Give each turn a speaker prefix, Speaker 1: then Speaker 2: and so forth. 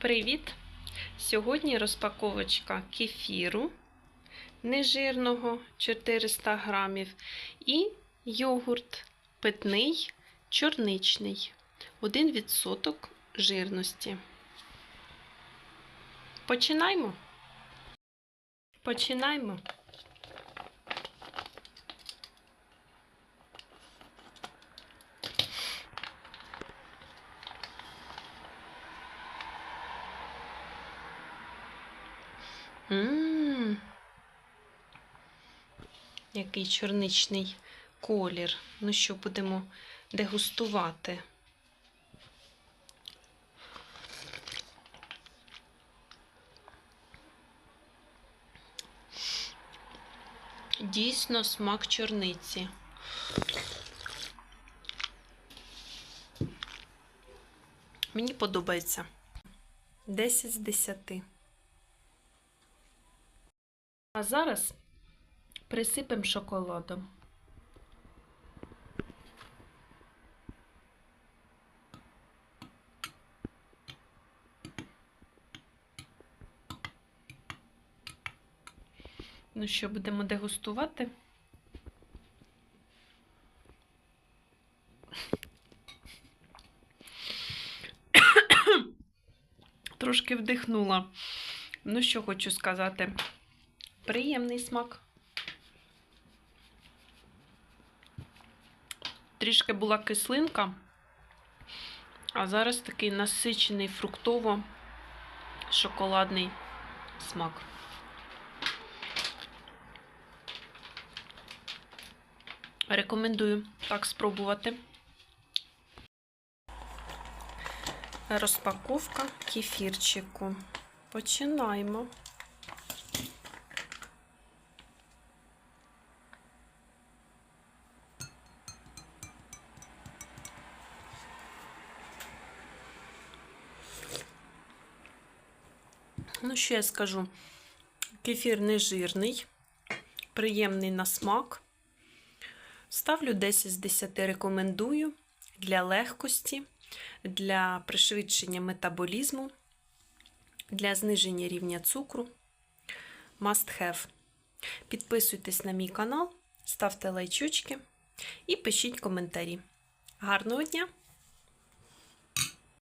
Speaker 1: Привіт! Сьогодні розпаковочка кефіру нежирного 400 грамів і йогурт питний чорничний 1% жирності. Починаємо. Починаємо. Ммм. Який чорничний колір. Ну що, будемо дегустувати. Дійсно смак чорниці. Мені подобається. 10 з 10. А зараз присипемо шоколадом. Ну що, будемо дегустувати? Трошки вдихнула. Ну, що хочу сказати. Приємний смак. Трішки була кислинка, а зараз такий насичений фруктово-шоколадний смак. Рекомендую так спробувати. Розпаковка кефірчику. Починаємо. Ну, що я скажу? Кефір не жирний, приємний на смак. Ставлю 10 з 10 рекомендую для легкості, для пришвидшення метаболізму, для зниження рівня цукру. Must have. Підписуйтесь на мій канал, ставте лайчучки і пишіть коментарі. Гарного дня!